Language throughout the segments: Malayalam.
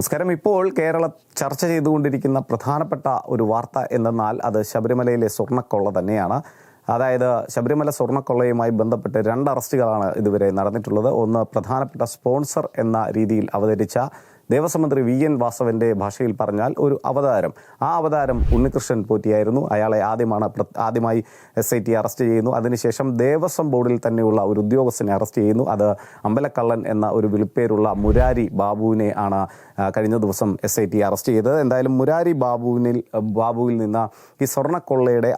നമസ്കാരം. ഇപ്പോൾ കേരള ചർച്ച ചെയ്തുകൊണ്ടിരിക്കുന്ന പ്രധാനപ്പെട്ട ഒരു വാർത്ത എന്തെന്നാൽ അത് ശബരിമലയിലെ സ്വർണക്കൊള്ള തന്നെയാണ്. അതായത് ശബരിമല സ്വർണക്കൊള്ളയുമായി ബന്ധപ്പെട്ട് രണ്ട് അറസ്റ്റുകളാണ് ഇതുവരെ നടന്നിട്ടുള്ളത്. ഒന്ന് പ്രധാനപ്പെട്ട സ്പോൺസർ എന്ന രീതിയിൽ അവതരിച്ച ദേവസ്വം മന്ത്രി വി എൻ വാസവന്റെ ഭാഷയിൽ പറഞ്ഞാൽ ഒരു അവതാരം. ആ അവതാരം ഉണ്ണികൃഷ്ണൻ പോറ്റിയായിരുന്നു. അയാളെ ആദ്യമാണ് ആദ്യമായി എസ് ഐ ടി അറസ്റ്റ് ചെയ്യുന്നു. അതിനുശേഷം ദേവസ്വം ബോർഡിൽ തന്നെയുള്ള ഒരു ഉദ്യോഗസ്ഥനെ അറസ്റ്റ് ചെയ്യുന്നു. അത് അമ്പലക്കള്ളൻ എന്ന ഒരു വിളിപ്പേരുള്ള മുരാരി ബാബുവിനെ ആണ് കഴിഞ്ഞ ദിവസം എസ് ഐ ടി അറസ്റ്റ് ചെയ്തത്. എന്തായാലും മുരാരി ബാബുവിനിൽ ബാബുവിൽ നിന്ന് ഈ സ്വർണക്കൊള്ളയുടെ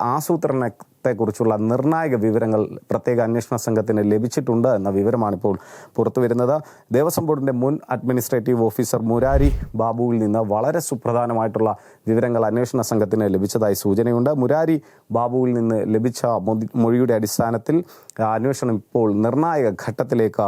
ആസൂത്രണത്തെക്കുറിച്ചുള്ള നിർണായക വിവരങ്ങൾ പ്രത്യേക അന്വേഷണ സംഘത്തിന് ലഭിച്ചിട്ടുണ്ട് എന്ന വിവരമാണ് ഇപ്പോൾ പുറത്തുവരുന്നത്. ദേവസ്വം ബോർഡിന്റെ മുൻ അഡ്മിനിസ്ട്രേറ്റീവ് ഓഫീസർ മുരാരി ബാബുവിൽ നിന്ന് വളരെ സുപ്രധാനമായിട്ടുള്ള വിവരങ്ങൾ അന്വേഷണ സംഘത്തിന് ലഭിച്ചതായി സൂചനയുണ്ട്. മുരാരി ബാബുവിൽ നിന്ന് ലഭിച്ച മൊഴിയുടെ അടിസ്ഥാനത്തിൽ അന്വേഷണം ഇപ്പോൾ നിർണായക ഘട്ടത്തിലേക്ക്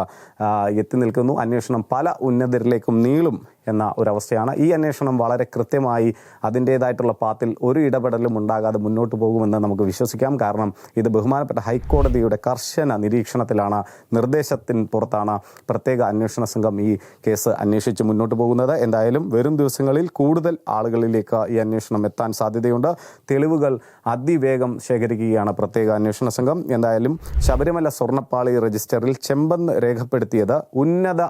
എത്തി നിൽക്കുന്നു. അന്വേഷണം പല ഉന്നതരിലേക്കും നീളും എന്ന ഒരവസ്ഥയാണ്. ഈ അന്വേഷണം വളരെ കൃത്യമായി അതിന്റേതായിട്ടുള്ള പാത്തിൽ ഒരു ഇടപെടലും ഉണ്ടാകാതെ മുന്നോട്ട് പോകുമെന്ന് നമുക്ക് വിശ്വസിക്കാം. കാരണം ഇത് ബഹുമാനപ്പെട്ട ഹൈക്കോടതിയുടെ കർശന നിരീക്ഷണത്തിലാണ് നിർദ്ദേശത്തിന് പുറത്താണ് പ്രത്യേക അന്വേഷണ സംഘം ഈ കേസ് അന്വേഷിച്ച് മുന്നോട്ട് പോകുന്നത്. എന്തായാലും വരും ദിവസങ്ങളിൽ കൂടുതൽ ആളുകളിലേക്ക് ഈ അന്വേഷണം എത്താൻ സാധ്യതയുണ്ട്. തെളിവുകൾ അതിവേഗം ശേഖരിക്കുകയാണ് പ്രത്യേക അന്വേഷണ സംഘം. എന്തായാലും ശബരിമല സ്വർണപ്പാളി രജിസ്റ്ററിൽ ചെമ്പെന്ന് രേഖപ്പെടുത്തിയത് ഉന്നത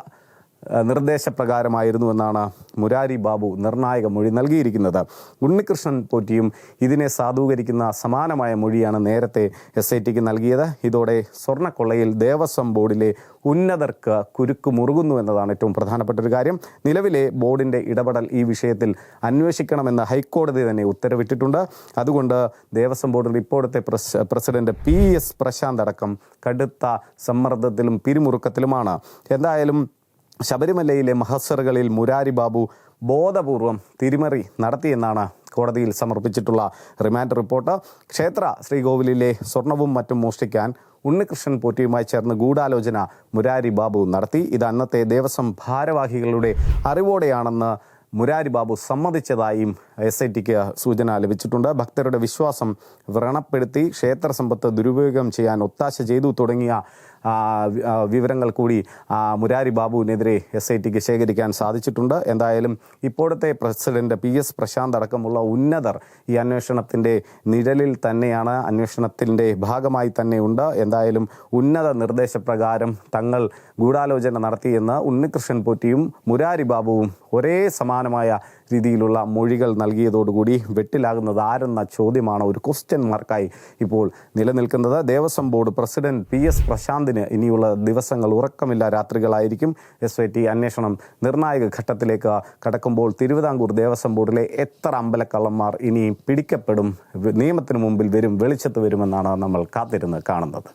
നിർദ്ദേശപ്രകാരമായിരുന്നു എന്നാണ് മുരാരി ബാബു നിർണായക മൊഴി നൽകിയിരിക്കുന്നത്. ഉണ്ണികൃഷ്ണൻ പോറ്റിയും ഇതിനെ സാധൂകരിക്കുന്ന സമാനമായ മൊഴിയാണ് നേരത്തെ എസ് ഐ ടിക്ക് നൽകിയത്. ഇതോടെ സ്വർണക്കൊള്ളയിൽ ദേവസ്വം ബോർഡിലെ ഉന്നതർക്ക് കുരുക്ക് മുറുകുന്നു എന്നതാണ് ഏറ്റവും പ്രധാനപ്പെട്ട ഒരു കാര്യം. നിലവിലെ ബോർഡിന്റെ ഇടപെടൽ ഈ വിഷയത്തിൽ അന്വേഷിക്കണമെന്ന് ഹൈക്കോടതി തന്നെ ഉത്തരവിട്ടിട്ടുണ്ട്. അതുകൊണ്ട് ദേവസ്വം ബോർഡിൽ ഇപ്പോഴത്തെ പ്രസിഡന്റ് പി എസ് പ്രശാന്ത് അടക്കം കടുത്ത സമ്മർദ്ദത്തിലും പിരിമുറുക്കത്തിലുമാണ്. എന്തായാലും ശബരിമലയിലെ മഹസറുകളിൽ മുരാരി ബാബു ബോധപൂർവം തിരിമറി നടത്തിയെന്നാണ് കോടതിയിൽ സമർപ്പിച്ചിട്ടുള്ള റിമാൻഡ് റിപ്പോർട്ട്. ക്ഷേത്ര ശ്രീകോവിലിലെ സ്വർണവും മറ്റും മോഷ്ടിക്കാൻ ഉണ്ണികൃഷ്ണൻ പോറ്റിയുമായി ചേർന്ന് ഗൂഢാലോചന മുരാരി ബാബു നടത്തി. ഇത് അന്നത്തെ ദേവസ്വം ഭാരവാഹികളുടെ അറിവോടെയാണെന്ന് മുരാരി ബാബു സമ്മതിച്ചതായും എസ് ഐ ടിക്ക് സൂചന ലഭിച്ചിട്ടുണ്ട്. ഭക്തരുടെ വിശ്വാസം വ്രണപ്പെടുത്തി ക്ഷേത്ര സമ്പത്ത് ദുരുപയോഗം ചെയ്യാൻ ഒത്താശ ചെയ്തു തുടങ്ങിയ വിവരങ്ങൾ കൂടി മുരാരി ബാബുവിനെതിരെ എസ് ഐ ടിക്ക് ശേഖരിക്കാൻ സാധിച്ചിട്ടുണ്ട്. എന്തായാലും ഇപ്പോഴത്തെ പ്രസിഡന്റ് പി എസ് പ്രശാന്ത് അടക്കമുള്ള ഉന്നതർ ഈ അന്വേഷണത്തിന്റെ നിഴലിൽ തന്നെയാണ് അന്വേഷണത്തിന്റെ ഭാഗമായി തന്നെ ഉണ്ട്. എന്തായാലും ഉന്നത നിർദ്ദേശപ്രകാരം തങ്ങൾ ഗൂഢാലോചന നടത്തിയെന്ന് ഉണ്ണികൃഷ്ണൻ പോറ്റിയും മുരാരി ബാബുവും ഒരേ സമാനമായ രീതിയിലുള്ള മൊഴികൾ നൽകിയതോടുകൂടി വെട്ടിലാകുന്നത് ആരെന്ന ചോദ്യമാണ് ഒരു ക്വസ്റ്റ്യൻ മാർക്കായി ഇപ്പോൾ നിലനിൽക്കുന്നത്. Devaswom board president P S പ്രശാന്തിന് ഇനിയുള്ള ദിവസങ്ങൾ ഉറക്കമില്ല രാത്രികളായിരിക്കും. എസ് ഐ ടി അന്വേഷണം നിർണായക ഘട്ടത്തിലേക്ക് കടക്കുമ്പോൾ തിരുവിതാംകൂർ ദേവസ്വം ബോർഡിലെ എത്ര അമ്പലക്കള്ളന്മാർ ഇനിയും പിടിക്കപ്പെടും? നിയമത്തിന് മുമ്പിൽ വരും വെളിച്ചത്ത് വരുമെന്നാണ് നമ്മൾ കാത്തിരുന്ന് കാണുന്നത്.